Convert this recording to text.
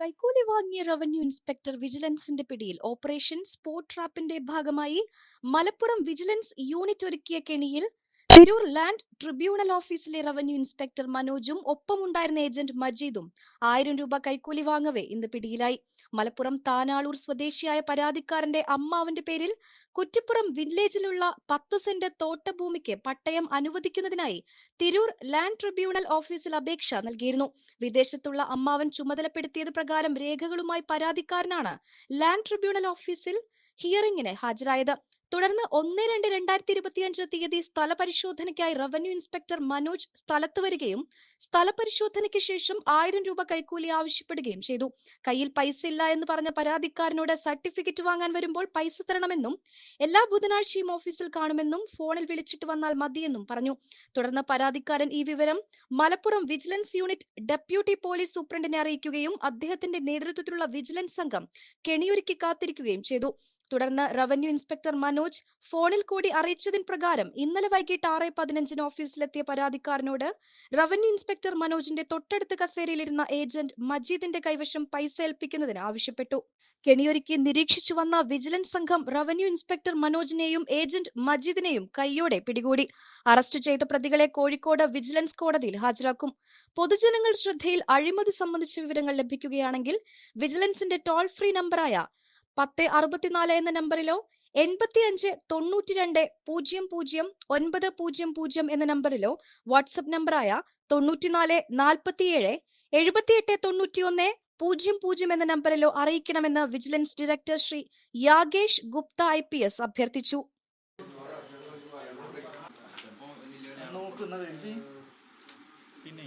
കൈക്കൂലി വാങ്ങിയ revenue inspector വിജിലൻസിന്റെ പിടിയിൽ ഓപ്പറേഷൻ സ്പോട്ട് ട്രാപ്പിന്റെ ഭാഗമായി മലപ്പുറം വിജിലൻസ് യൂണിറ്റ് ഒരുക്കിയ കെണിയിൽ തിരൂർ ലാൻഡ് ട്രിബ്യൂണൽ ഓഫീസിലെ റവന്യൂ ഇൻസ്പെക്ടർ മനോജും ഒപ്പമുണ്ടായിരുന്ന ഏജന്റ് മജീദും ആയിരം രൂപ കൈക്കൂലി വാങ്ങവേ ഇന്ന് പിടിയിലായി. മലപ്പുറം താനാളൂർ സ്വദേശിയായ പരാതിക്കാരന്റെ അമ്മാവന്റെ പേരിൽ കുറ്റിപ്പുറം വില്ലേജിലുള്ള പത്ത് സെന്റ് തോട്ടഭൂമിക്ക് പട്ടയം അനുവദിക്കുന്നതിനായി തിരൂർ ലാൻഡ് ട്രിബ്യൂണൽ ഓഫീസിൽ അപേക്ഷ നൽകിയിരുന്നു. വിദേശത്തുള്ള അമ്മാവൻ ചുമതലപ്പെടുത്തിയത് പ്രകാരം രേഖകളുമായി പരാതിക്കാരനാണ് ലാൻഡ് ട്രിബ്യൂണൽ ഓഫീസിൽ ഹിയറിംഗിന് ഹാജരായത്. തുടർന്ന് ഒന്ന് രണ്ട് രണ്ടായിരത്തി ഇരുപത്തിയഞ്ച് തീയതി സ്ഥലപരിശോധനയ്ക്കായി റവന്യൂ ഇൻസ്പെക്ടർ മനോജ് സ്ഥലത്ത് വരികയും സ്ഥലപരിശോധനയ്ക്ക് ശേഷം ആയിരം രൂപ കൈക്കൂലി ആവശ്യപ്പെടുകയും ചെയ്തു. കയ്യിൽ പൈസ ഇല്ല എന്ന് പറഞ്ഞ പരാതിക്കാരനോട് സർട്ടിഫിക്കറ്റ് വാങ്ങാൻ വരുമ്പോൾ പൈസ തരണമെന്നും എല്ലാ ബുധനാഴ്ചയും ഓഫീസിൽ കാണുമെന്നും ഫോണിൽ വിളിച്ചിട്ട് വന്നാൽ മതിയെന്നും പറഞ്ഞു. തുടർന്ന് പരാതിക്കാരൻ ഈ വിവരം Malappuram vigilance unit deputy police സൂപ്രണ്ടിനെ അറിയിക്കുകയും അദ്ദേഹത്തിന്റെ നേതൃത്വത്തിലുള്ള വിജിലൻസ് സംഘം കെണിയൊരുക്കി കാത്തിരിക്കുകയും ചെയ്തു. തുടർന്ന് റവന്യൂ ഇൻസ്പെക്ടർ മനോജ് ഫോണിൽ കൂടി അറിയിച്ചതിൻ പ്രകാരം ഇന്നലെ വൈകിട്ട് ആറ് പതിനഞ്ചിന് ഓഫീസിലെത്തിയ പരാതിക്കാരനോട് റവന്യൂ ഇൻസ്പെക്ടർ മനോജിന്റെ തൊട്ടടുത്ത കസേരയിലിരുന്ന ഏജന്റ് മജീദിന്റെ കൈവശം പൈസ ഏൽപ്പിക്കുന്നതിന് ആവശ്യപ്പെട്ടു. കെണിയൊരുക്കി നിരീക്ഷിച്ചു വന്ന വിജിലൻസ് സംഘം റവന്യൂ ഇൻസ്പെക്ടർ മനോജിനെയും ഏജന്റ് മജീദിനെയും കൈയോടെ പിടികൂടി. അറസ്റ്റ് ചെയ്ത പ്രതികളെ കോഴിക്കോട് വിജിലൻസ് കോടതിയിൽ ഹാജരാക്കും. പൊതുജനങ്ങൾ ശ്രദ്ധയിൽ അഴിമതി സംബന്ധിച്ച വിവരങ്ങൾ ലഭിക്കുകയാണെങ്കിൽ വിജിലൻസിന്റെ ടോൾ ഫ്രീ നമ്പറായ പത്ത് അറുപത്തിനാല് എന്ന നമ്പറിലോ എൺപത്തി അഞ്ച് തൊണ്ണൂറ്റി രണ്ട് പൂജ്യം പൂജ്യം ഒൻപത് പൂജ്യം പൂജ്യം എന്ന നമ്പറിലോ വാട്സപ്പ് നമ്പറായ തൊണ്ണൂറ്റിനാല് നാൽപ്പത്തിയേഴ് എഴുപത്തിയെട്ട് തൊണ്ണൂറ്റിയൊന്ന് പൂജ്യം പൂജ്യം എന്ന നമ്പറിലോ അറിയിക്കണമെന്ന് vigilance director Shri Yogesh Gupta I P S അഭ്യർത്ഥിച്ചു. പിന്നെ